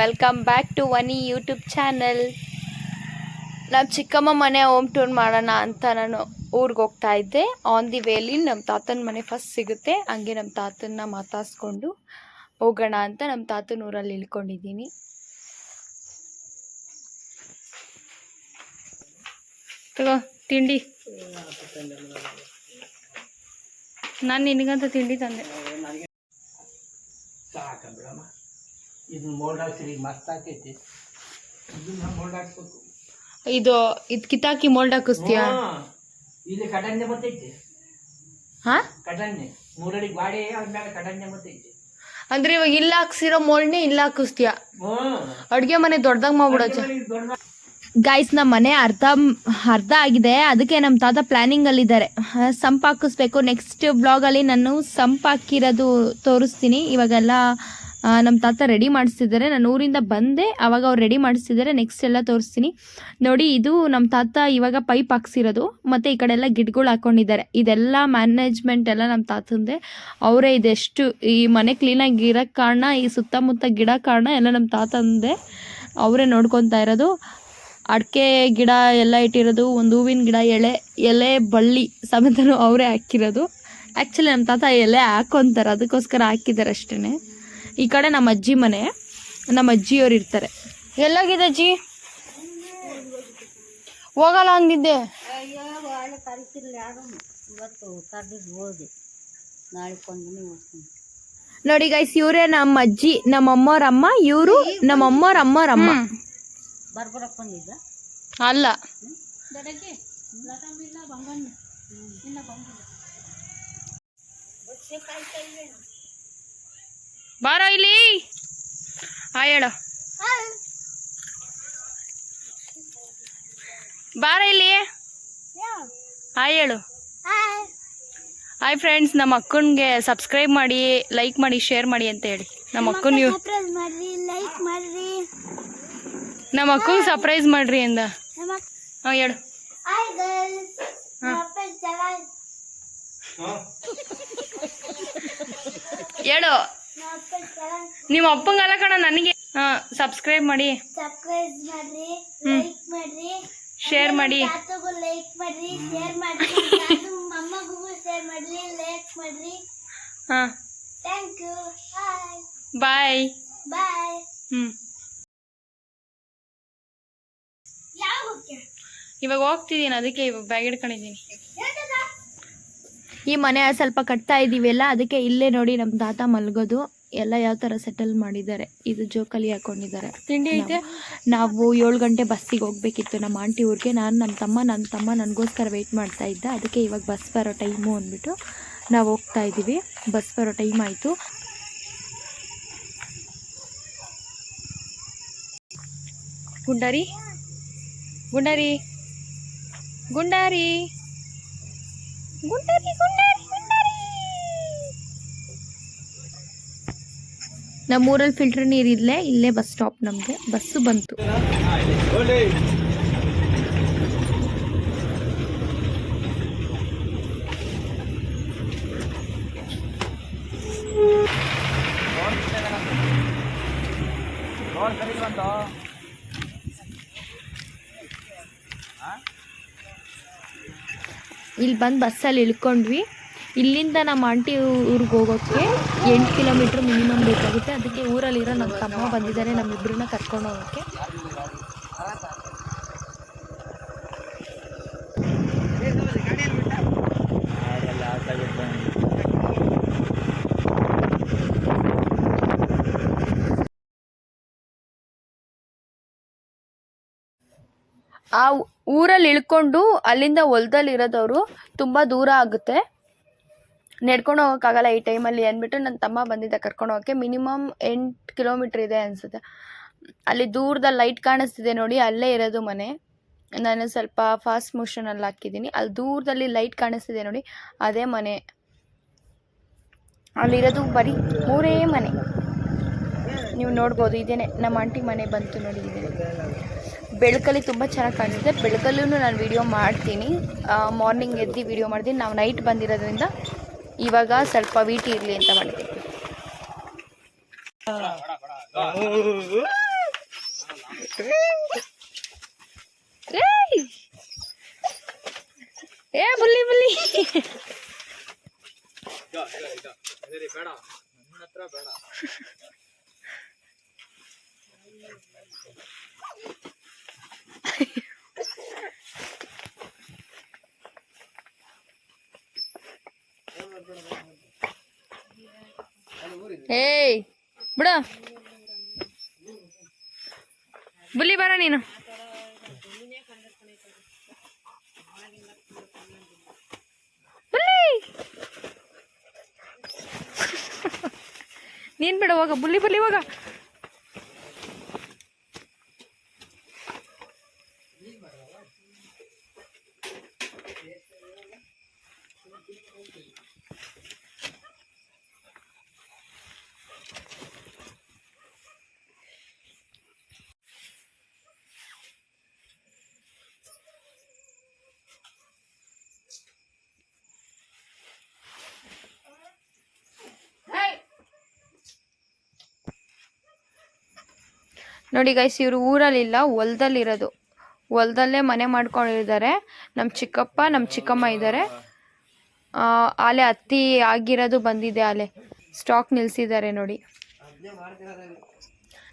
Welcome back to Vani YouTube channel ನಮ್ಮ ಚಿಕ್ಕಮ್ಮ ಮನೆ ಹೋಮ್ ಟೂರ್ ಮಾಡೋಣ ಅಂತ ನಾನು ಊರಿಗೆ ಹೋಗ್ತಾ ಇದ್ದೆ. ಆನ್ ದಿ ವೇಲಿ ನಮ್ಮ ತಾತನ ಮನೆ ಫಸ್ಟ್ ಸಿಗುತ್ತೆ. ಹಂಗೆ ನಮ್ಮ ತಾತನ್ನ ಮಾತಾಡಿಸ್ಕೊಂಡು ಹೋಗೋಣ ಅಂತ ನಮ್ಮ ತಾತನ ಊರಲ್ಲಿ ಇಳ್ಕೊಂಡಿದ್ದೀನಿ. ತಗೋ, ತಿಂಡಿ. ನಾನು ನಿನಗಂತ ತಿಂಡಿ ತಂದೆ. ಇದನ್ನ ಮೋಲ್ಡ್ ಹಾಕ್ಸಿರಿ ಮಸ್ತ್ ಆಕೈತಿ. ಇದನ್ನ ಮೋಲ್ಡ್ ಹಾಕ್ಸ್ಬೇಕು. ಇದು ಇದು ಕಿತಾಕಿ ಮೋಲ್ಡ್ ಹಾಕಿಸ್ತೀಯಾ. ಇಲ್ಲಿ ಕಟನ್ನೆ ಬರ್ತೈತಿ ಹಾ? ಕಟನ್ನೆ ಮೂರಡಿ ಗಾಡಿ ಆದ್ಮೇಲೆ ಕಟನ್ನೆ ಬರ್ತೈತಿ ಅಂದ್ರೆ ಇವಾಗ ಇಲ್ಲ ಹಾಕ್ಸಿರೋ ಮೋಲ್ಡ್ನೇ ಇಲ್ಲ ಹಾಕಿಸ್ತೀಯ? ಅಡುಗೆ ಮನೆ ದೊಡ್ಡದಾಗ ಮಾಡ್ಬಿಡೋಚ ಗಾಯ್ಸ್ ಗೈಸ್ ನಮ್ಮ ಮನೆ ಅರ್ಧ ಅರ್ಧ ಆಗಿದೆ. ಅದಕ್ಕೆ ನಮ್ಮ ತಾತ ಪ್ಲಾನಿಂಗ್ ಅಲ್ಲಿ ಇದ್ದಾರೆ ಸಂಪ್ ಹಾಕಿಸ್ಬೇಕು. ನೆಕ್ಸ್ಟ್ ಬ್ಲಾಗ್ ಅಲ್ಲಿ ನಾನು ಸಂಪ್ ಹಾಕಿರೋದು ತೋರಿಸ್ತೀನಿ. ಇವಾಗೆಲ್ಲ ನಮ್ಮ ತಾತ ರೆಡಿ ಮಾಡಿಸ್ತಿದ್ದಾರೆ ನಾನು ಊರಿಂದ ಬಂದೆ. ಅವಾಗ ಅವ್ರು ರೆಡಿ ಮಾಡಿಸ್ತಿದ್ದಾರೆ ನೆಕ್ಸ್ಟ್ ಎಲ್ಲ ತೋರಿಸ್ತೀನಿ. ನೋಡಿ, ಇದು ನಮ್ಮ ತಾತ ಇವಾಗ ಪೈಪ್ ಹಾಕ್ಸಿರೋದು. ಮತ್ತು ಈ ಕಡೆ ಎಲ್ಲ ಗಿಡಗಳು ಹಾಕ್ಕೊಂಡಿದ್ದಾರೆ ಇದೆಲ್ಲ ಮ್ಯಾನೇಜ್ಮೆಂಟ್ ಎಲ್ಲ ನಮ್ಮ ತಾತಂದೆ. ಅವರೇ ಇದೆಷ್ಟು ಈ ಮನೆ ಕ್ಲೀನಾಗಿ ಇರೋಕ್ಕೆ ಕಾರಣ, ಈ ಸುತ್ತಮುತ್ತ ಗಿಡ ಕಾರಣ ಎಲ್ಲ ನಮ್ಮ ತಾತಂದೆ. ಅವರೇ ನೋಡ್ಕೊತಾ ಇರೋದು. ಅಡಿಕೆ ಗಿಡ ಎಲ್ಲ ಇಟ್ಟಿರೋದು. ಒಂದು ಹೂವಿನ ಗಿಡ, ಎಳೆ, ಎಲೆ, ಬಳ್ಳಿ ಸಮೇತನೂ ಅವರೇ ಹಾಕಿರೋದು. ಆ್ಯಕ್ಚುಲಿ ನಮ್ಮ ತಾತ ಎಲೆ ಹಾಕೊಂತಾರೆ. ಅದಕ್ಕೋಸ್ಕರ ಹಾಕಿದ್ದಾರೆ ಅಷ್ಟೇ ಈ ಕಡೆ ನಮ್ಮ ಅಜ್ಜಿ ಮನೆ ನಮ್ಮ ಅಜ್ಜಿಯವ್ರು ಇರ್ತಾರೆ. ಎಲ್ಲೋಗಿದೆ ಅಜ್ಜಿ? ಹೋಗಲ್ಲ ಅಂದಿದ್ದೆ. ನೋಡಿ ಗೈಸ್ ಇವರೇ ನಮ್ಮ ಅಜ್ಜಿ ನಮ್ಮ ಅಮ್ಮವ್ರ ಅಮ್ಮ ಇವರು ನಮ್ಮ ಅಮ್ಮವ್ರ ಅಮ್ಮವ್ರ ಅಮ್ಮ ಬರ್ಬರಕ್ಕೆ ಬಂದಿದ್ದ? ಅಲ್ಲ. ಬಾರೋ ಇಲ್ಲಿ. ಆ ಹೇಳು. ಬಾರ ಇಲ್ಲಿ. ಹಾಯ್ ಹೇಳು. ಹಾಯ್ ಫ್ರೆಂಡ್ಸ್ ನಮ್ಮ ಅಕ್ಕನಿಗೆ ಸಬ್ಸ್ಕ್ರೈಬ್ ಮಾಡಿ ಲೈಕ್ ಮಾಡಿ ಶೇರ್ ಮಾಡಿ ಅಂತ ಹೇಳಿ. ನಮ್ಮ ಅಕ್ಕನ ನೀವು ಮಾಡ್ರಿ ಲೈಕ್ ಮಾಡ್ರಿ. ನಮ್ಮ ಅಕ್ಕನ ಸರ್ಪ್ರೈಸ್ ಮಾಡ್ರಿ ಅಂದ. ಹಾಂ ಹೇಳು. ಹಾಯ್ ಗರ್ಲ್ಸ್ ಚೆನ್ನಾಗಿ ಹೇಳು. ನಿಮ್ಮ ಅಪ್ಪಂಗಲ್ಲ ಕಣ ನನಗೆ. ಹಾಂ ಸಬ್ಸ್ಕ್ರೈಬ್ ಮಾಡಿ. ಸಬ್ಸ್ಕ್ರೈಬ್ ಮಾಡ್ರಿ ಲೈಕ್ ಮಾಡ್ರಿ. ಶೇರ್ ಮಾಡಿ. ತಾತಗೂ ಲೈಕ್ ಮಾಡ್ರಿ ಶೇರ್ ಮಾಡ್ರಿ. ಅಮ್ಮಗೂ ಶೇರ್ ಮಾಡ್ರಿ ಲೈಕ್ ಮಾಡ್ರಿ. ಹಾಂ. Thank you hi bye bye ಇವಾಗ ಹೋಗ್ತಿದ್ದೀನಿ ಅದಕ್ಕೆ ಇವಾಗ ಬ್ಯಾಗ್ ಹಿಡ್ಕೊಂಡಿದ್ದೀನಿ ಈ ಮನೆ ಸ್ವಲ್ಪ ಕಟ್ತಾ ಇದ್ದೀವಲ್ಲ ಅದಕ್ಕೆ ಇಲ್ಲೇ ನೋಡಿ ನಮ್ಮ ತಾತ ಮಲ್ಗೋದು. ಎಲ್ಲ ಯಾವ ತರ ಸೆಟಲ್ ಮಾಡಿದ್ದಾರೆ ಇದು ಜೋಕಲಿ ಹಾಕೊಂಡಿದ್ದಾರೆ. ತಿಂಡಿ ಐತೆ? ನಾವು ಏಳು ಗಂಟೆ ಬಸ್ಸಿಗೆ ಹೋಗ್ಬೇಕಿತ್ತು ನಮ್ಮ ಆಂಟಿ ಊರಿಗೆ. ನಾನು ನಮ್ಮ ತಮ್ಮ ನನ್ನ ತಮ್ಮ ನನಗೋಸ್ಕರ ವೆಯ್ಟ್ ಮಾಡ್ತಾ ಇದ್ದ. ಅದಕ್ಕೆ ಇವಾಗ ಬಸ್ ಬರೋ ಟೈಮು ಅಂದ್ಬಿಟ್ಟು ನಾವು ಹೋಗ್ತಾ ಇದ್ದೀವಿ. ಬಸ್ ಬರೋ ಟೈಮ್ ಆಯಿತು. ಗುಂಡಾರಿ? ಗುಂಡಾರಿ? ಗುಂಡಾರಿ? ಗುಂಡಾರಿ ಗುಂಡಾರಿ? ನಮ್ಮೂರಲ್ಲಿ ಫಿಲ್ಟರ್ ನೀರು ಇಲ್ಲೇ ಇಲ್ಲೇ ಬಸ್ ಸ್ಟಾಪ್ ನಮಗೆ. ಬಸ್ಸು ಬಂತು. ಇಲ್ಲಿ ಬಂದು ಬಸ್ಸಲ್ಲಿ ಇಳ್ಕೊಂಡ್ವಿ. ಇಲ್ಲಿಂದ ನಮ್ಮ ಆಂಟಿ ಊರಿಗೆ ಹೋಗೋಕ್ಕೆ ಎಂಟು ಕಿಲೋಮೀಟ್ರ್ ಮಿನಿಮಮ್ ಬೇಕಾಗುತ್ತೆ. ಅದಕ್ಕೆ ಊರಲ್ಲಿರೋ ನಮ್ಮ ತಮ್ಮ ಬಂದಿದ್ದಾರೆ ನಮ್ಮಿಬ್ಬರನ್ನ ಕರ್ಕೊಂಡು ಹೋಗೋಕ್ಕೆ. ಆ ಊರಲ್ಲಿ ಇಳ್ಕೊಂಡು ಅಲ್ಲಿಂದ ಹೊಲದಲ್ಲಿ ಇರೋದವರು ತುಂಬ ದೂರ ಆಗುತ್ತೆ. ನಡ್ಕೊಂಡು ಹೋಗೋಕ್ಕಾಗಲ್ಲ ಈ ಟೈಮಲ್ಲಿ ಅಂದ್ಬಿಟ್ಟು ನನ್ನ ತಮ್ಮ ಬಂದಿದ್ದ ಕರ್ಕೊಂಡು ಹೋಗೋಕ್ಕೆ. ಮಿನಿಮಮ್ ಎಂಟು ಕಿಲೋಮೀಟ್ರ್ ಇದೆ ಅನಿಸುತ್ತೆ. ಅಲ್ಲಿ ದೂರದಲ್ಲಿ ಲೈಟ್ ಕಾಣಿಸ್ತಿದೆ ನೋಡಿ, ಅಲ್ಲೇ ಇರೋದು ಮನೆ. ನಾನು ಸ್ವಲ್ಪ ಫಾಸ್ಟ್ ಮೋಷನಲ್ಲಿ ಹಾಕಿದ್ದೀನಿ. ಅಲ್ಲಿ ದೂರದಲ್ಲಿ ಲೈಟ್ ಕಾಣಿಸ್ತಿದೆ ನೋಡಿ, ಅದೇ ಮನೆ. ಅಲ್ಲಿರೋದು ಬರೀ ಮೂರೇ ಮನೆ. ನೀವು ನೋಡ್ಬೋದು, ಇದೇನೆ. ನಮ್ಮ ಆಂಟಿ ಮನೆ ಬಂತು ನೋಡಿ ಇದೇನೆ ಬೆಳಕಲ್ಲಿ ತುಂಬ ಚೆನ್ನಾಗಿ ಕಾಣಿಸುತ್ತೆ ಬೆಳಕಲ್ಲೂ ನಾನು ವೀಡಿಯೋ ಮಾಡ್ತೀನಿ. ಮಾರ್ನಿಂಗ್ ಎದ್ದು ವಿಡಿಯೋ ಮಾಡ್ತೀನಿ. ನಾವು ನೈಟ್ ಬಂದಿರೋದ್ರಿಂದ ಇವಾಗ ಸ್ವಲ್ಪ ವೀಟಿ ಇರಲಿ ಅಂತ ಮಾಡಿದೆ! ಏ ಬುಲ್ಲಿ ಬುಲ್ಲಿ ಏಯ್ ಬಿಡ. ಬುಲ್ಲಿ ಬರ ನೀನು. ನೀನು ಬಿಡ ಹೋಗ. ಬುಲ್ಲಿ ಬುಲ್ಲಿ ಹೋಗ. ನೋಡಿ ಗೈಸ್ ಇವರು ಊರಲ್ಲಿಲ್ಲ, ಹೊಲ್ದಲ್ಲಿರೋದು. ಹೊಲ್ದಲ್ಲೇ ಮನೆ ಮಾಡ್ಕೊಂಡಿದ್ದಾರೆ. ನಮ್ಮ ಚಿಕ್ಕಪ್ಪ ನಮ್ಮ ಚಿಕ್ಕಮ್ಮ ಇದ್ದಾರೆ. ಆಲೆ ಹತ್ತಿ ಆಗಿರೋದು ಬಂದಿದೆ ಆಲೆ. ಸ್ಟಾಕ್ ನಿಲ್ಸಿದ್ದಾರೆ ನೋಡಿ.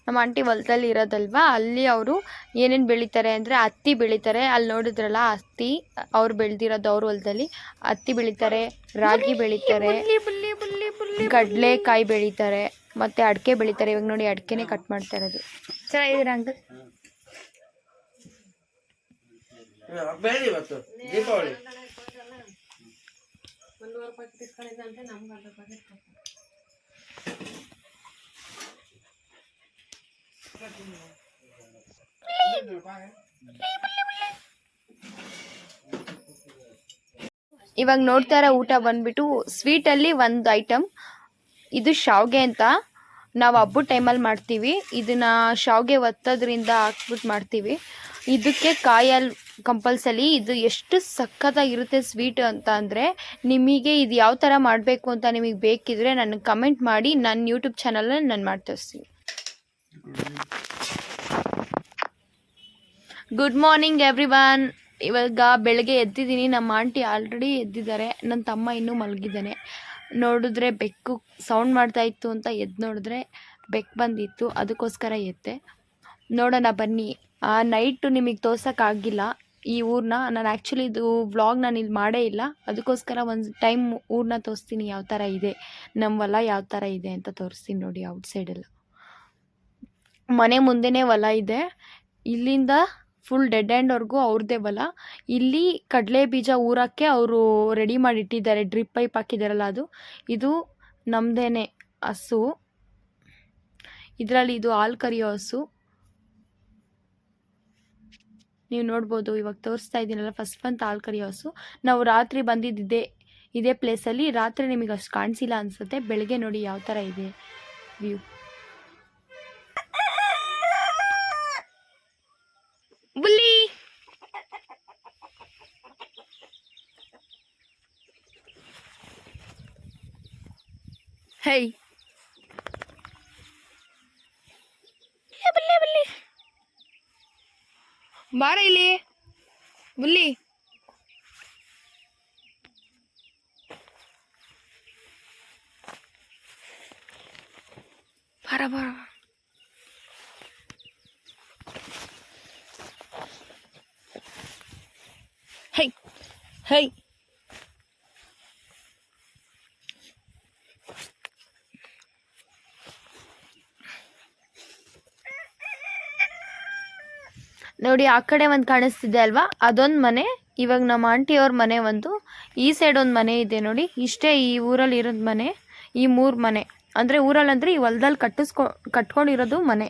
ನಮ್ಮ ಆಂಟಿ ಹೊಲದಲ್ಲಿ ಇರೋದಲ್ವಾ? ಅಲ್ಲಿ ಅವರು ಏನೇನು ಬೆಳಿತಾರೆ ಅಂದರೆ ಹತ್ತಿ ಬೆಳಿತಾರೆ. ಅಲ್ಲಿ ನೋಡಿದ್ರಲ್ಲ, ಹತ್ತಿ ಅವ್ರು ಬೆಳೆದಿರೋದು ಅವ್ರ ಹೊಲದಲ್ಲಿ. ಹತ್ತಿ ಬೆಳೀತಾರೆ, ರಾಗಿ ಬೆಳೀತಾರೆ, ಕಡಲೆಕಾಯಿ ಬೆಳೀತಾರೆ, ಮತ್ತು ಅಡಿಕೆ ಬೆಳಿತಾರೆ. ಇವಾಗ ನೋಡಿ ಅಡಿಕೆನೇ ಕಟ್ ಮಾಡ್ತಾ ಇರೋದು. ಚೆನ್ನಾಗಿದ್ದೀರಾ ಅಂಕಲ್ ಬೇಡ ಇವತ್ತು ದೀಪಾವಳಿ. ಇವಾಗ ನೋಡ್ತಾರ ಊಟ ಬಂದ್ಬಿಟ್ಟು ಸ್ವೀಟಲ್ಲಿ ಒಂದು ಐಟಮ್ ಇದು ಶಾವ್ಗೆ ಅಂತ. ನಾವು ಹಬ್ಬದ ಟೈಮಲ್ಲಿ ಮಾಡ್ತೀವಿ. ಇದನ್ನ ಶಾವ್ಗೆ ಒತ್ತೋದ್ರಿಂದ ಹಾಕ್ಬಿಟ್ಟು ಮಾಡ್ತೀವಿ. ಇದಕ್ಕೆ ಕಾಯಲ್ಲಿ ಕಂಪಲ್ಸರಿ ಇದು ಎಷ್ಟು ಸಖತ್ತಾಗಿರುತ್ತೆ ಸ್ವೀಟ್ ಅಂತ ಅಂದರೆ ನಿಮಗೆ ಇದು ಯಾವ ಥರ ಮಾಡಬೇಕು ಅಂತ ನಿಮಗೆ ಬೇಕಿದ್ರೆ ನನಗೆ ಕಮೆಂಟ್ ಮಾಡಿ ನನ್ನ ಯೂಟ್ಯೂಬ್ ಚಾನಲಲ್ಲಿ ನಾನು ಮಾಡಿ ಗುಡ್ ಮಾರ್ನಿಂಗ್ ಎವ್ರಿವನ್ ಇವಾಗ ಬೆಳಗ್ಗೆ ಎದ್ದಿದ್ದೀನಿ. ನಮ್ಮ ಆಂಟಿ ಆಲ್ರೆಡಿ ಎದ್ದಿದ್ದಾರೆ. ನನ್ನ ತಮ್ಮ ಇನ್ನೂ ಮಲಗಿದ್ದಾನೆ. ನೋಡಿದ್ರೆ ಬೆಕ್ಕು ಸೌಂಡ್ ಮಾಡ್ತಾ ಇತ್ತು ಅಂತ ಎದ್ದು ನೋಡಿದ್ರೆ ಬೆಕ್ಕು ಬಂದಿತ್ತು. ಅದಕ್ಕೋಸ್ಕರ ಎದ್ದೆ. ನೋಡೋಣ ಬನ್ನಿ. ಆ ನೈಟು ನಿಮಗೆ ತೋರ್ಸೋಕ್ಕಾಗಿಲ್ಲ ಈ ಊರನ್ನ ನಾನು ಆ್ಯಕ್ಚುಲಿ ಇದು ವ್ಲಾಗ್ ನಾನು ಇಲ್ಲಿ ಮಾಡೇ ಇಲ್ಲ. ಅದಕ್ಕೋಸ್ಕರ ಒಂದು ಟೈಮ್ ಊರನ್ನ ತೋರಿಸ್ತೀನಿ ಯಾವ ಥರ ಇದೆ. ನಮ್ಮ ಹೊಲ ಯಾವ ಥರ ಇದೆ ಅಂತ ತೋರಿಸ್ತೀನಿ ನೋಡಿ ಔಟ್ ಸೈಡೆಲ್ಲ ಮನೆ ಮುಂದೆನೇ ಹೊಲ ಇದೆ. ಇಲ್ಲಿಂದ ಫುಲ್ ಡೆಡ್ ಎಂಡ್ವರೆಗೂ ಅವ್ರದ್ದೇ ಬಲ. ಇಲ್ಲಿ ಕಡಲೆ ಬೀಜ ಊರಕ್ಕೆ ಅವರು ರೆಡಿ ಮಾಡಿ ಇಟ್ಟಿದ್ದಾರೆ ಡ್ರಿಪ್ ಪೈಪ್ ಹಾಕಿದಾರಲ್ಲ ಅದು. ಇದು ನಮ್ದೇನೆ ಹಸು. ಇದರಲ್ಲಿ ಇದು ಹಾಲು ಕರಿಯೋ ಹಸು. ನೀವು ನೋಡ್ಬೋದು, ಇವಾಗ ತೋರಿಸ್ತಾ ಇದ್ದೀನಲ್ಲ ಫಸ್ಟ್ ಬಂತು ಹಾಲು ಕರಿಯೋ ಹಸು. ನಾವು ರಾತ್ರಿ ಬಂದಿದ್ದಿದೆ ಇದೇ ಪ್ಲೇಸಲ್ಲಿ ರಾತ್ರಿ ನಿಮಗೆ ಅಷ್ಟು ಕಾಣಿಸಿಲ್ಲ ಅನಿಸುತ್ತೆ. ಬೆಳಗ್ಗೆ ನೋಡಿ ಯಾವ ಥರ ಇದೆ ವ್ಯೂ ಬುಲ್ಲಿ ಹೇ ಬುಲ್ಲಿ ಬುಲ್ಲಿ ಬಾರ ಇಲ್ಲಿ ಬುಲ್ಲಿ ಬಾರ ಬಾರ ಹೈ ಹೈ ನೋಡಿ, ಆ ಕಡೆ ಒಂದು ಕಾಣಿಸ್ತಿದೆ ಅಲ್ವಾ? ಅದೊಂದು ಮನೆ. ಇವಾಗ ನಮ್ಮ ಆಂಟಿಯವ್ರ ಮನೆ ಒಂದು. ಈ ಸೈಡ್ ಒಂದು ಮನೆ ಇದೆ ನೋಡಿ. ಇಷ್ಟೇ ಈ ಊರಲ್ಲಿ ಇರೋದು ಮನೆ. ಈ ಮೂರು ಮನೆ. ಅಂದರೆ ಊರಲ್ಲಿ ಅಂದರೆ ಈ ಹೊಲದಲ್ಲಿ ಕಟ್ಟಿಸ್ಕೊ, ಕಟ್ಕೊಂಡಿರೋದು ಮನೆ.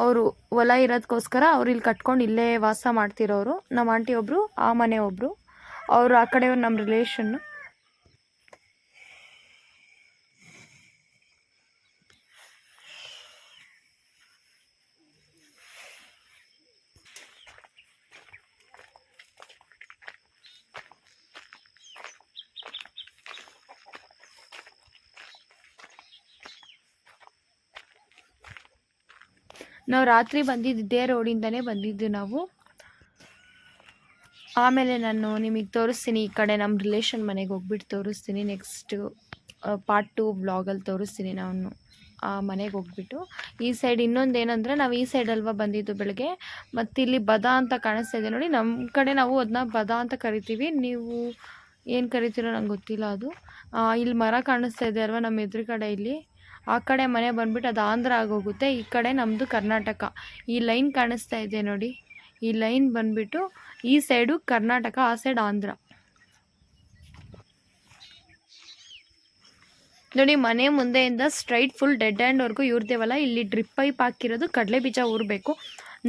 ಅವರು ಹೊಲ ಇರೋದಕ್ಕೋಸ್ಕರ ಅವ್ರು ಇಲ್ಲಿ ಕಟ್ಕೊಂಡು ಇಲ್ಲೇ ವಾಸ ಮಾಡ್ತಿರೋರು. ನಮ್ಮ ಆಂಟಿ ಒಬ್ಬರು ಆ ಮನೆ ಒಬ್ಬರು ಅವರು ಆ ಕಡೆಯವ್ರು ನಮ್ಮ ರಿಲೇಷನ್ ನಾವು ರಾತ್ರಿ ಬಂದಿದ್ದು ಇದೇ ರೋಡಿಂದನೇ ಬಂದಿದ್ದು ನಾವು. ಆಮೇಲೆ ನಾನು ನಿಮಗೆ ತೋರಿಸ್ತೀನಿ ಈ ಕಡೆ ನಮ್ಮ ರಿಲೇಷನ್ ಮನೆಗೆ ಹೋಗ್ಬಿಟ್ಟು ತೋರಿಸ್ತೀನಿ ನೆಕ್ಸ್ಟ್ ಪಾರ್ಟ್ ಟು ಬ್ಲಾಗಲ್ಲಿ ತೋರಿಸ್ತೀನಿ ನಾನು. ಆ ಮನೆಗೆ ಹೋಗ್ಬಿಟ್ಟು. ಈ ಸೈಡ್ ಇನ್ನೊಂದು ಏನಂದರೆ ನಾವು ಈ ಸೈಡ್ ಅಲ್ವಾ ಬಂದಿದ್ದು ಬೆಳಗ್ಗೆ ಮತ್ತು ಇಲ್ಲಿ ಬದ ಅಂತ ಕಾಣಿಸ್ತಾ ಇದೆ ನೋಡಿ ನಮ್ಮ ಕಡೆ ನಾವು ಅದನ್ನ ಬದ ಅಂತ ಕರಿತೀವಿ. ನೀವು ಏನು ಕರಿತೀರೋ ನಂಗೆ ಗೊತ್ತಿಲ್ಲ ಅದು. ಇಲ್ಲಿ ಮರ ಕಾಣಿಸ್ತಾ ಇದೆ ಅಲ್ವಾ ನಮ್ಮ ಎದುರು ಕಡೆ ಇಲ್ಲಿ. ಆ ಕಡೆ ಮನೆ ಬಂದ್ಬಿಟ್ಟು ಅದು ಆಂಧ್ರ ಆಗೋಗುತ್ತೆ, ಈ ಕಡೆ ನಮ್ಮದು ಕರ್ನಾಟಕ. ಈ ಲೈನ್ ಕಾಣಿಸ್ತಾ ಇದೆ ನೋಡಿ. ಈ ಲೈನ್ ಬಂದ್ಬಿಟ್ಟು ಈ ಸೈಡು ಕರ್ನಾಟಕ, ಆ ಸೈಡ್ ಆಂಧ್ರ. ನೋಡಿ, ಮನೆ ಮುಂದೆಯಿಂದ ಸ್ಟ್ರೈಟ್ ಫುಲ್ ಡೆಡ್ ಹ್ಯಾಂಡ್ವರೆಗೂ ಇವ್ರದೇವಲ್ಲ ಇಲ್ಲಿ ಡ್ರಿಪ್ ಪೈಪ್ ಹಾಕಿರೋದು ಕಡಲೆ ಬೀಜ ಊರಬೇಕು.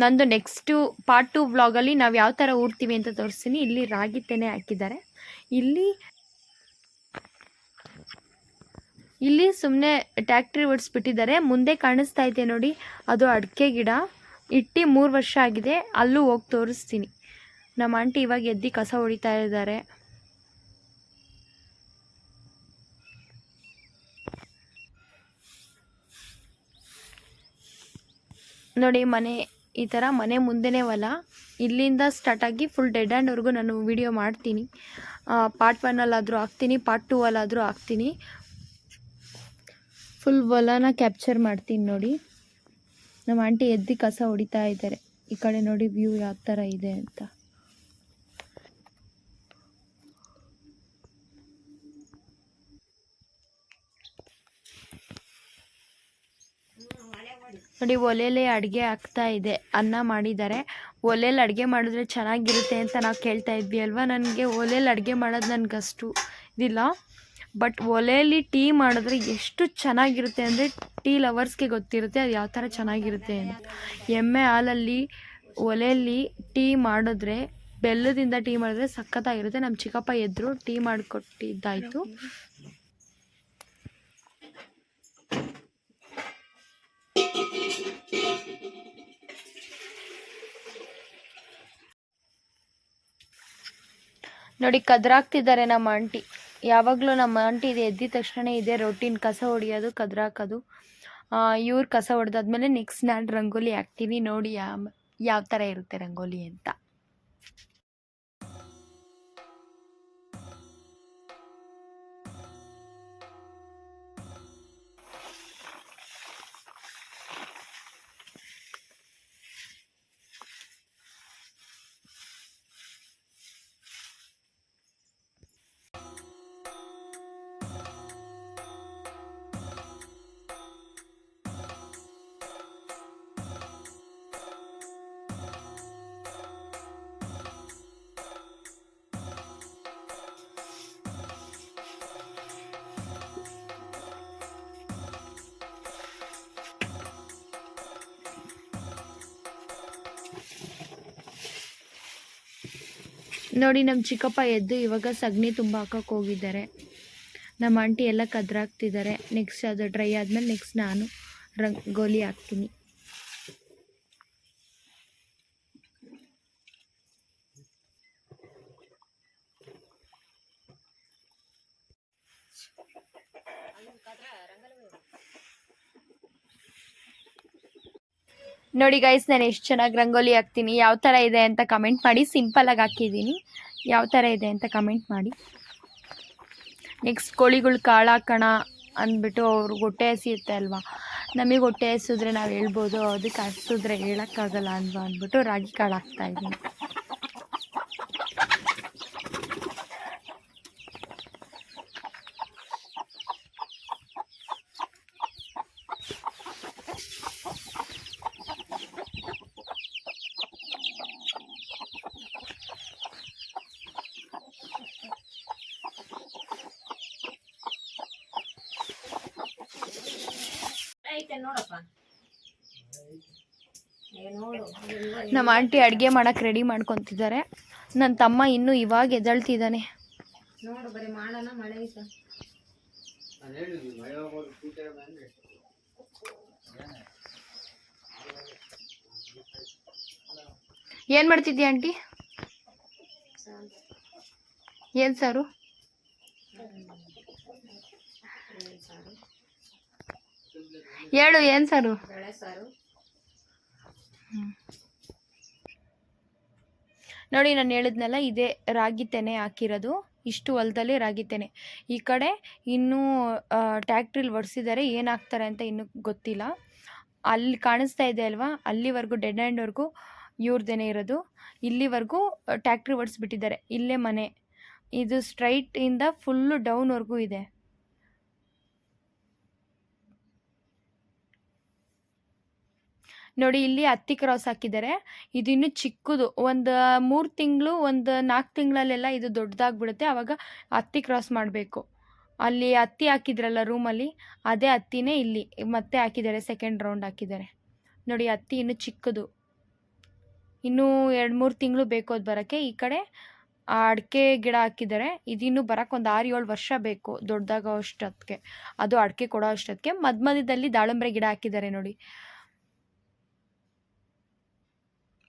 ನಂದು ನೆಕ್ಸ್ಟು ಪಾರ್ಟ್ ಟು ವ್ಲಾಗಲ್ಲಿ ನಾವು ಯಾವ ಥರ ಊರ್ತೀವಿ ಅಂತ ತೋರಿಸ್ತೀನಿ. ಇಲ್ಲಿ ರಾಗಿ ತೆನೆ ಹಾಕಿದ್ದಾರೆ. ಇಲ್ಲಿ ಇಲ್ಲಿ ಸುಮ್ಮನೆ ಟ್ಯಾಕ್ಟ್ರಿ ಓಡಿಸ್ಬಿಟ್ಟಿದ್ದಾರೆ. ಮುಂದೆ ಕಾಣಿಸ್ತಾ ಇದೆ ನೋಡಿ. ಅದು ಅಡಿಕೆ ಗಿಡ. ಇಟ್ಟು ಮೂರು ವರ್ಷ ಆಗಿದೆ. ಅಲ್ಲೂ ಹೋಗಿ ತೋರಿಸ್ತೀನಿ. ನಮ್ಮ ಆಂಟಿ ಇವಾಗ ಎದ್ದು ಕಸ ಹೊಡಿತಾ ಇದ್ದಾರೆ. ನೋಡಿ, ಮನೆ, ಈ ಥರ ಮನೆ ಮುಂದೆನೇ ಹೊಲ. ಇಲ್ಲಿಂದ ಸ್ಟಾರ್ಟ್ ಆಗಿ ಫುಲ್ ಡೆಡ್ ಆ್ಯಂಡ್ವರೆಗೂ ನಾನು ವಿಡಿಯೋ ಮಾಡ್ತೀನಿ. ಪಾರ್ಟ್ ಒನ್ನಲ್ಲಾದರೂ ಹಾಕ್ತೀನಿ ಪಾರ್ಟ್ ಟೂ ಅಲ್ಲಾದರೂ ಹಾಕ್ತೀನಿ. ಫುಲ್ ಹೊಲನ ಕ್ಯಾಪ್ಚರ್ ಮಾಡ್ತೀನಿ ನೋಡಿ. ನಮ್ಮ ಆಂಟಿ ಎದ್ದು ಕಸ ಹೊಡಿತಾ ಇದ್ದಾರೆ. ಈ ಕಡೆ ನೋಡಿ ವ್ಯೂ ಯಾವ ಥರ ಇದೆ ಅಂತ. ನೋಡಿ, ಒಲೆಯಲ್ಲಿ ಅಡುಗೆ ಆಗ್ತಾ ಇದೆ. ಅನ್ನ ಮಾಡಿದ್ದಾರೆ. ಒಲೆಯಲ್ಲಿ ಅಡುಗೆ ಮಾಡಿದ್ರೆ ಚೆನ್ನಾಗಿರುತ್ತೆ ಅಂತ ನಾವು ಕೇಳ್ತಾ ಇದ್ವಿ ಅಲ್ವಾ? ನನಗೆ ಒಲೆಯಲ್ಲಿ ಅಡುಗೆ ಮಾಡೋದು ನನಗೆ ಅಷ್ಟು ಇದಿಲ್ಲ. ಬಟ್ ಒಲೆಯಲ್ಲಿ ಟೀ ಮಾಡಿದ್ರೆ ಎಷ್ಟು ಚೆನ್ನಾಗಿರುತ್ತೆ ಅಂದರೆ ಟೀ ಲವರ್ಸ್ಗೆ ಗೊತ್ತಿರುತ್ತೆ ಅದು ಯಾವ ಥರ ಚೆನ್ನಾಗಿರುತ್ತೆ ಅಂತ. ಎಮ್ಮೆ ಹಾಲಲ್ಲಿ, ಒಲೆಯಲ್ಲಿ ಟೀ ಮಾಡಿದ್ರೆ, ಬೆಲ್ಲದಿಂದ ಟೀ ಮಾಡಿದ್ರೆ ಸಖತ್ತಾಗಿರುತ್ತೆ. ನಮ್ಮ ಚಿಕ್ಕಪ್ಪ ಎದ್ರು ಟೀ ಮಾಡಿಕೊಟ್ಟಿದ್ದಾಯಿತು. ನೋಡಿ, ಕದ್ರಾಕ್ತಿದ್ದಾರೆ ನಮ್ಮ ಆಂಟಿ. ಯಾವಾಗಲೂ ನಮ್ಮ ಆಂಟಿ ಇದೆ, ಎದ್ದಿದ ತಕ್ಷಣ ಇದೆ ರೊಟ್ಟಿನ ಕಸ ಹೊಡಿಯೋದು, ಕದ್ರಾಕೋದು. ಇವ್ರು ಕಸ ಹೊಡೆದಾದ್ಮೇಲೆ ನೆಕ್ಸ್ಟ್ ನಾನು ರಂಗೋಲಿ ಹಾಕ್ತೀನಿ. ನೋಡಿ, ಯಾವ ಯಾವ ಥರ ಇರುತ್ತೆ ರಂಗೋಲಿ ಅಂತ. ನೋಡಿ ನಮ್ಮ ಚಿಕ್ಕಪ್ಪ ಎದ್ದು ಇವಾಗ ಸಗಣಿ ತುಂಬ ಹಾಕಕ್ಕೆ ಹೋಗಿದ್ದಾರೆ. ನಮ್ಮ ಆಂಟಿ ಎಲ್ಲ ಕದ್ರಾಕ್ತಿದ್ದಾರೆ ನೆಕ್ಸ್ಟ್ ಅದು ಡ್ರೈ ಆದಮೇಲೆ ನೆಕ್ಸ್ಟ್ ನಾನು ರಂಗೋಲಿ ಹಾಕ್ತೀನಿ. ನೋಡಿ ಗೈಸ್ ನಾನು ಎಷ್ಟು ಚೆನ್ನಾಗಿ ರಂಗೋಲಿ ಹಾಕ್ತೀನಿ. ಯಾವ ಥರ ಇದೆ ಅಂತ ಕಮೆಂಟ್ ಮಾಡಿ ಸಿಂಪಲಾಗಿ ಹಾಕಿದ್ದೀನಿ. ಯಾವ ಥರ ಇದೆ ಅಂತ ಕಮೆಂಟ್ ಮಾಡಿ. ನೆಕ್ಸ್ಟ್ ಕೋಳಿಗಳು ಕಾಳು ಹಾಕೋಣ ಅಂದ್ಬಿಟ್ಟು ಅವ್ರು ಹೊಟ್ಟೆ ಹಸಿಯುತ್ತೆ ಅಲ್ವಾ? ನಮಗೆ ಹೊಟ್ಟೆ ಹಸಿದ್ರೆ ನಾವು ಹೇಳ್ಬೋದು ಅದಕ್ಕೆ ಹಸಿದ್ರೆ ಹೇಳೋಕ್ಕಾಗಲ್ಲ ಅಲ್ವಾ ಅಂದ್ಬಿಟ್ಟು ರಾಗಿ ಕಾಳು ಹಾಕ್ತಾ ಐತೆ ನೋಡಪ್ಪ. ನಮ್ಮ ಆಂಟಿ ಅಡುಗೆ ಮಾಡಕ್ಕೆ ರೆಡಿ ಮಾಡ್ಕೊತಿದ್ದಾರೆ. ನನ್ನ ತಮ್ಮ ಇನ್ನೂ ಇವಾಗ ಎದಳ್ತಿದ್ದಾನೆ. ನೋಡು ಬರೀ ಮಾಡೋಣ ಮಳೆ ಐತೆ. ನಾನು ಹೇಳಿದ್ವಿ ಮಳೆ ಹೋಗೋದು ಕೂತಾರೆ ಬಂದರೆ ಏನು ಮಾಡ್ತಿದ್ದೀಯ ಆಂಟಿ? ಏನು ಸಾರು? ಹೇಳು ಏನು ಸಾರು? ನೋಡಿ ನಾನು ಹೇಳಿದ್ನಲ್ಲ ಇದೇ ರಾಗಿ ತೆನೆ ಹಾಕಿರೋದು. ಇಷ್ಟು ಹೊಲದಲ್ಲಿ ರಾಗಿ ತೆನೆ. ಈ ಕಡೆ ಇನ್ನೂ ಟ್ಯಾಕ್ಟ್ರಿಲಿ ಒಡಿಸಿದ್ದಾರೆ ಏನಾಗ್ತಾರೆ ಹಾಕ್ತಾರೆ ಅಂತ ಇನ್ನೂ ಗೊತ್ತಿಲ್ಲ. ಅಲ್ಲಿ ಕಾಣಿಸ್ತಾ ಇದೆ ಅಲ್ವಾ? ಅಲ್ಲಿವರೆಗೂ ಡೆಡ್ ಹ್ಯಾಂಡ್ವರೆಗೂ ಇವ್ರದ್ದೇನೆ ಇರೋದು. ಇಲ್ಲಿವರೆಗೂ ಟ್ಯಾಕ್ಟ್ರಿ ಒಡಿಸ್ಬಿಟ್ಟಿದ್ದಾರೆ. ಇಲ್ಲೇ ಮನೆ. ಇದು ಸ್ಟ್ರೈಟಿಂದ ಫುಲ್ಲು ಡೌನ್ವರೆಗೂ ಇದೆ. ನೋಡಿ ಇಲ್ಲಿ ಹತ್ತಿ ಕ್ರಾಸ್ ಹಾಕಿದ್ದಾರೆ. ಇದು ಇನ್ನೂ ಚಿಕ್ಕದು. ಒಂದು ಮೂರು ತಿಂಗಳು, ಒಂದು ನಾಲ್ಕು ತಿಂಗಳಲ್ಲೆಲ್ಲ ಇದು ದೊಡ್ಡದಾಗ್ಬಿಡುತ್ತೆ. ಆವಾಗ ಹತ್ತಿ ಕ್ರಾಸ್ ಮಾಡಬೇಕು. ಅಲ್ಲಿ ಹತ್ತಿ ಹಾಕಿದ್ರಲ್ಲ ರೂಮಲ್ಲಿ ಅದೇ ಹತ್ತಿನೇ ಇಲ್ಲಿ. ಮತ್ತೆ ಹಾಕಿದ್ದಾರೆ ಸೆಕೆಂಡ್ ರೌಂಡ್ ಹಾಕಿದ್ದಾರೆ. ನೋಡಿ ಹತ್ತಿ ಇನ್ನೂ ಚಿಕ್ಕದು. ಇನ್ನೂ ಎರಡು ಮೂರು ತಿಂಗಳು ಬೇಕು ಅದು ಬರೋಕ್ಕೆ. ಈ ಕಡೆ ಅಡಿಕೆ ಗಿಡ ಹಾಕಿದ್ದಾರೆ. ಇದಿನ್ನೂ ಬರೋಕ್ಕೆ ಒಂದು ಆರು ಏಳು ವರ್ಷ ಬೇಕು. ದೊಡ್ಡದಾಗೋ ಅಷ್ಟೊತ್ತಿಗೆ. ಅದು ಅಡಿಕೆ ಕೊಡೋ ಅಷ್ಟೊತ್ತಿಗೆ. ಮಧ್ಯ ಮಧ್ಯದಲ್ಲಿ ದಾಳಿಂಬ್ರೆ ಗಿಡ ಹಾಕಿದ್ದಾರೆ ನೋಡಿ.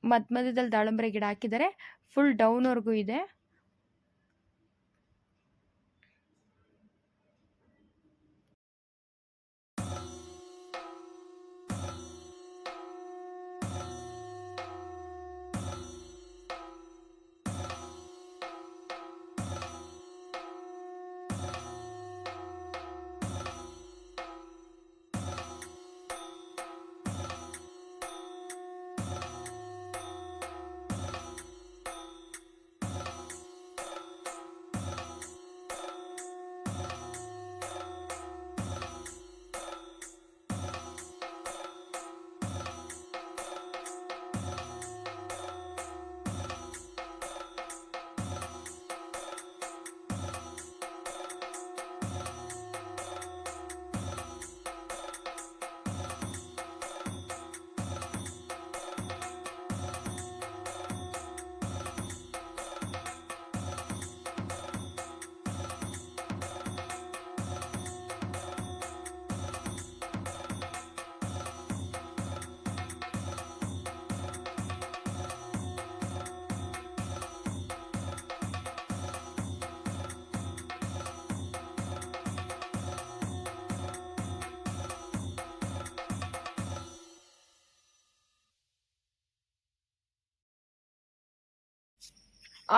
ಮಧ್ಯ ಮಧ್ಯದಲ್ಲಿ ದಾಳಿಂಬೆ ಗಿಡ ಹಾಕಿದ್ದಾರೆ. ಫುಲ್ ಡೌನ್ವರೆಗೂ ಇದೆ.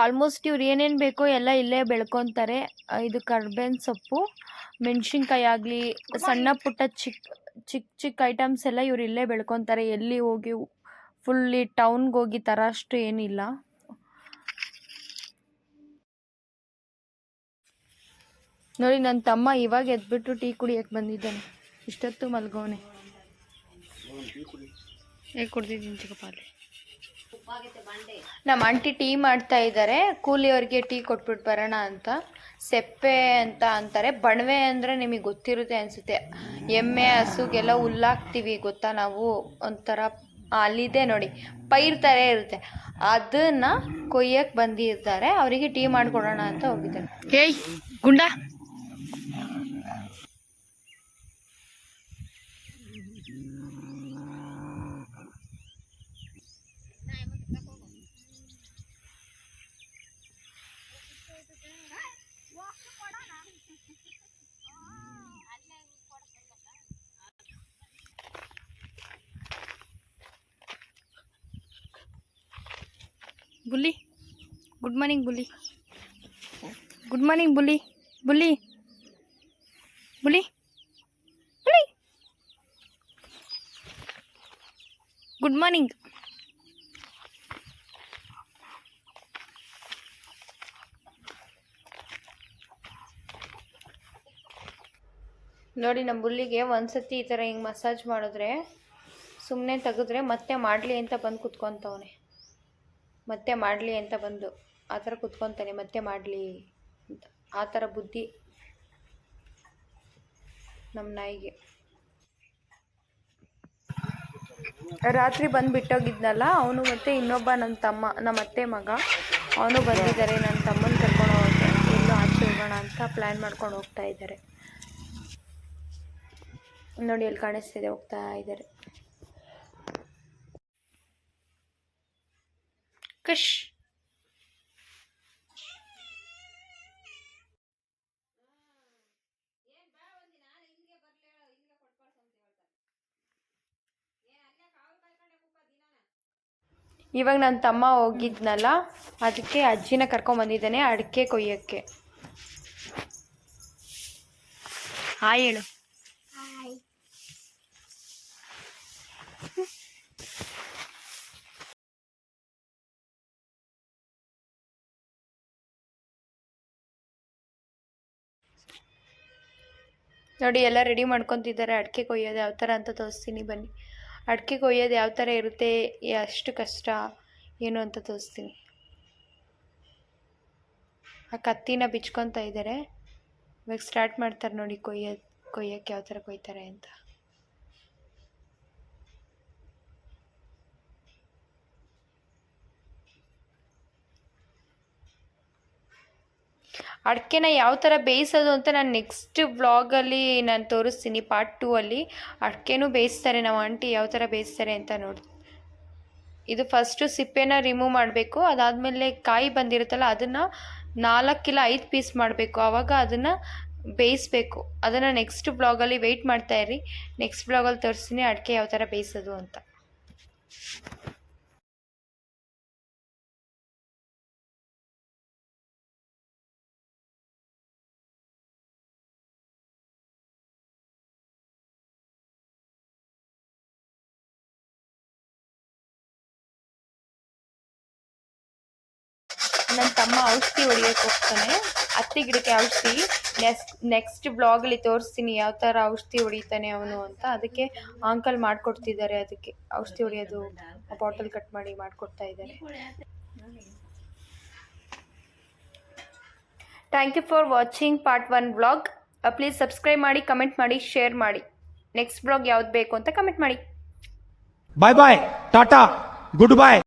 ಆಲ್ಮೋಸ್ಟ್ ಇವ್ರು ಏನೇನು ಬೇಕೋ ಎಲ್ಲ ಇಲ್ಲೇ ಬೆಳ್ಕೊತಾರೆ. ಇದು ಕರ್ಬೇವಿನ ಸೊಪ್ಪು, ಮೆಣಸಿನ್ಕಾಯಿ ಆಗಲಿ, ಸಣ್ಣ ಪುಟ್ಟ ಚಿಕ್ಕ ಚಿಕ್ಕ ಚಿಕ್ಕ ಐಟಮ್ಸ್ ಎಲ್ಲ ಇವ್ರು ಇಲ್ಲೇ ಬೆಳ್ಕೊತಾರೆ. ಎಲ್ಲಿ ಹೋಗಿ ಫುಲ್ಲಿ ಟೌನ್ಗೆ ಹೋಗಿ ಥರ ಅಷ್ಟು ಏನಿಲ್ಲ. ನೋಡಿ ನನ್ನ ತಮ್ಮ ಇವಾಗ ಎದ್ಬಿಟ್ಟು ಟೀ ಕುಡಿಯಕ್ಕೆ ಬಂದಿದ್ದಾನೆ. ಇಷ್ಟೊತ್ತು ಮಲ್ಗೋನೆ. ಹೇಗೆ ಕುಡ್ದಿದ್ದೀನಿ ಚಿಕ್ಕಪ್ಪ ಅಲ್ಲಿ. ನಮ್ಮ ಆಂಟಿ ಟೀ ಮಾಡ್ತಾ ಇದ್ದಾರೆ ಕೂಲಿಯವ್ರಿಗೆ ಟೀ ಕೊಟ್ಬಿಟ್ಟು ಬರೋಣ ಅಂತ. ಸೆಪ್ಪೆ ಅಂತ ಅಂತಾರೆ. ಬಣವೆ ಅಂದರೆ ನಿಮಗೆ ಗೊತ್ತಿರುತ್ತೆ ಅನಿಸುತ್ತೆ. ಎಮ್ಮೆ, ಹಸುಗೆಲ್ಲ ಹುಲ್ಲಾಕ್ತೀವಿ ಗೊತ್ತಾ ನಾವು? ಒಂಥರ ಅಲ್ಲಿದೆ ನೋಡಿ. ಪೈರ್ ಥರ ಇರುತ್ತೆ. ಅದನ್ನು ಕೊಯ್ಯಕ್ಕೆ ಬಂದಿರ್ತಾರೆ. ಅವರಿಗೆ ಟೀ ಮಾಡಿಕೊಡೋಣ ಅಂತ ಹೋಗಿದ್ದಾರೆ. ಏಯ್, ಗುಂಡ. Bulli good morning Bulli good morning Bulli Bulli Bulli. Bulli good morning ನೋಡಿ ನಮ್ಮ ಬುಲ್ಲಿಗೆ ಒಂದ್ಸತಿ ಈ ಥರ ಹಿಂಗೆ ಮಸಾಜ್ ಮಾಡಿದ್ರೆ ಸುಮ್ಮನೆ ತೆಗೆದ್ರೆ ಮತ್ತೆ ಮಾಡಲಿ ಅಂತ ಬಂದು ಕುತ್ಕೊತವನೆ. ಮತ್ತೆ ಮಾಡಲಿ ಅಂತ ಬಂದು ಆ ಥರ ಕುತ್ಕೊತಾನೆ, ಮತ್ತೆ ಮಾಡಲಿ ಅಂತ. ಆ ಥರ ಬುದ್ಧಿ ನಮ್ಮ ನಾಯಿಗೆ. ರಾತ್ರಿ ಬಂದು ಬಿಟ್ಟೋಗಿದ್ನಲ್ಲ, ಅವನು ಮತ್ತೆ ಇನ್ನೊಬ್ಬ ನನ್ನ ತಮ್ಮ, ನಮ್ಮ ಅತ್ತೆ ಮಗ. ಅವನು ಬಂದಿದ್ದಾರೆ, ನನ್ನ ತಮ್ಮನ ಕರ್ಕೊಂಡು ಹೋಗೋಕೆ ಎಲ್ಲೋ ಆಚೆ ಹೋಗೋಣ ಅಂತ ಪ್ಲ್ಯಾನ್ ಮಾಡ್ಕೊಂಡು ಹೋಗ್ತಾ ಇದ್ದಾರೆ. ನೋಡಿ ಎಲ್ಲಿ ಕಾಣಿಸ್ತಿದೆ, ಹೋಗ್ತಾ ಇದ್ದಾರೆ. ಕಶ್ ಇವಾಗ ನನ್ನ ತಮ್ಮ ಹೋಗಿದ್ನಲ್ಲ ಅದಕ್ಕೆ ಅಜ್ಜಿನ ಕರ್ಕೊಂಬಂದಿದ್ದಾನೆ ಅಡಿಕೆ ಕೊಯ್ಯೋಕ್ಕೆ. ಹಾಯ್ ಹೇಳು. ನೋಡಿ, ಎಲ್ಲ ರೆಡಿ ಮಾಡ್ಕೊತಿದ್ದಾರೆ. ಅಡಿಕೆ ಕೊಯ್ಯೋದು ಯಾವ ಥರ ಅಂತ ತೋರಿಸ್ತೀನಿ ಬನ್ನಿ. ಅಡಿಕೆ ಕೊಯ್ಯೋದು ಯಾವ ಥರ ಇರುತ್ತೆ ಎಷ್ಟು ಕಷ್ಟ ಏನು ಅಂತ ತೋರಿಸ್ತೀನಿ. ಆ ಕತ್ತಿನ ಬಿಚ್ಕೊತಾ ಇದ್ದಾರೆ ಇವಾಗ ಸ್ಟಾರ್ಟ್ ಮಾಡ್ತಾರೆ ನೋಡಿ, ಕೊಯ್ಯೋದು ಕೊಯ್ಯೋಕ್ಕೆ ಯಾವ ಥರ ಕೊಯ್ತಾರೆ ಅಂತ. ಅಡಿಕೆನ ಯಾವ ಥರ ಬೇಯಿಸೋದು ಅಂತ ನಾನು ನೆಕ್ಸ್ಟ್ ವ್ಲಾಗಲ್ಲಿ ನಾನು ತೋರಿಸ್ತೀನಿ ಪಾರ್ಟ್ ಟೂ ಅಲ್ಲಿ. ಅಡಿಕೆನೂ ಬೇಯಿಸ್ತಾರೆ, ನಾವು ಆಂಟಿ ಯಾವ ಥರ ಬೇಯಿಸ್ತಾರೆ ಅಂತ ನೋಡಿ, ಇದು ಫಸ್ಟು ಸಿಪ್ಪೆನ ರಿಮೂವ್ ಮಾಡಬೇಕು. ಅದಾದಮೇಲೆ ಕಾಯಿ ಬಂದಿರುತ್ತಲ್ಲ, ಅದನ್ನು ನಾಲ್ಕಿಲ್ಲ ಐದು ಪೀಸ್ ಮಾಡಬೇಕು. ಆವಾಗ ಅದನ್ನು ಬೇಯಿಸ್ಬೇಕು. ಅದನ್ನು ನೆಕ್ಸ್ಟ್ ಬ್ಲಾಗಲ್ಲಿ ವೆಯ್ಟ್ ಮಾಡ್ತಾ ಇರಿ. ನೆಕ್ಸ್ಟ್ ಬ್ಲಾಗಲ್ಲಿ ತೋರಿಸ್ತೀನಿ ಅಡಿಕೆ ಯಾವ ಥರ ಬೇಯಿಸೋದು ಅಂತ. ನನ್ನ ತಮ್ಮ ಔಷಧಿ ಹೊಡಿಯೋಕೆ ಹೋಗ್ತಾನೆ. ಹತ್ತಿ ಗಿಡಕ್ಕೆ ಔಷಧಿ. ನೆಕ್ಸ್ಟ್ ನೆಕ್ಸ್ಟ್ ಬ್ಲಾಗಲ್ಲಿ ತೋರಿಸ್ತೀನಿ ಯಾವ ಥರ ಔಷಧಿ ಹೊಡಿತಾನೆ ಅವನು ಅಂತ. ಅದಕ್ಕೆ ಅಂಕಲ್ ಮಾಡಿಕೊಡ್ತಿದ್ದಾರೆ ಅದಕ್ಕೆ. ಔಷಧಿ ಹೊಡಿಯೋದು ಬಾಟಲ್ ಕಟ್ ಮಾಡಿ ಮಾಡಿಕೊಡ್ತಾ ಇದ್ದಾರೆ. Thank you for watching part one vlog please subscribe ಮಾಡಿ ಕಮೆಂಟ್ ಮಾಡಿ ಶೇರ್ ಮಾಡಿ. ನೆಕ್ಸ್ಟ್ ಬ್ಲಾಗ್ ಯಾವ್ದು ಬೇಕು ಅಂತ ಕಮೆಂಟ್ ಮಾಡಿ. ಬಾಯ್ ಬಾಯ್ ಟಾಟಾ ಗುಡ್ ಬಾಯ್